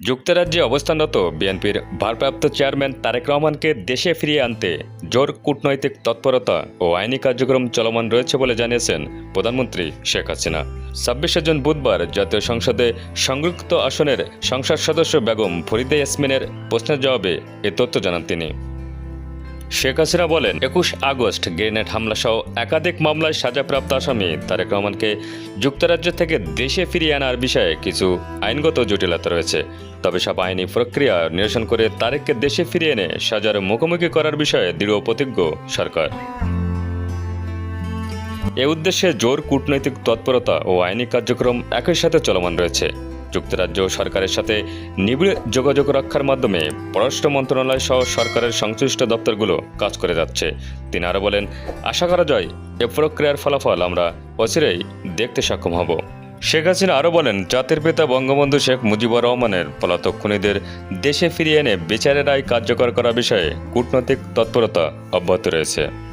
যুক্তরাজ্যে অবস্থানরত বিএনপির ভারপ্রাপ্ত চেয়ারম্যান তারেক রহমানকে দেশে ফিরিয়ে আনতে জোর কূটনৈতিক তৎপরতা ও আইনি কার্যক্রম চলমান রয়েছে বলে জানিয়েছেন প্রধানমন্ত্রী শেখ হাসিনা। ছাব্বিশে জুন বুধবার জাতীয় সংসদে সংরক্ষিত আসনের সংসদ সদস্য বেগম ফরিদে ইয়াসমিনের প্রশ্নের জবাবে এ তথ্য জানান তিনি। শেখ হাসিনা বলেন, একুশ আগস্ট গ্রেনেড হামলা সহ একাধিক মামলায় সাজাপ্রাপ্ত আসামি তারেক রহমানকে যুক্তরাজ্য থেকে দেশে ফিরিয়ে আনার বিষয়ে কিছু আইনগত জটিলতা রয়েছে। তবে সব আইনি প্রক্রিয়া নিরসন করে তারেককে দেশে ফিরিয়ে এনে সাজার মুখোমুখি করার বিষয়ে দৃঢ় প্রতিজ্ঞ সরকার। এ উদ্দেশ্যে জোর কূটনৈতিক তৎপরতা ও আইনি কার্যক্রম একই সাথে চলমান রয়েছে। যুক্তরাজ্য সরকারের সাথে নিবিড় যোগাযোগ রক্ষার মাধ্যমে পররাষ্ট্র মন্ত্রণালয় সহ সরকারের সংশ্লিষ্ট দপ্তরগুলো কাজ করে যাচ্ছে। তিনি আরও বলেন, আশা করা যায় এ প্রক্রিয়ার ফলাফল আমরা অচিরেই দেখতে সক্ষম হব। শেখ হাসিনা আরও বলেন, জাতির পিতা বঙ্গবন্ধু শেখ মুজিবুর রহমানের পলাতক খুনিদের দেশে ফিরিয়ে এনে বিচারের রায় কার্যকর করা বিষয়ে কূটনৈতিক তৎপরতা অব্যাহত রয়েছে।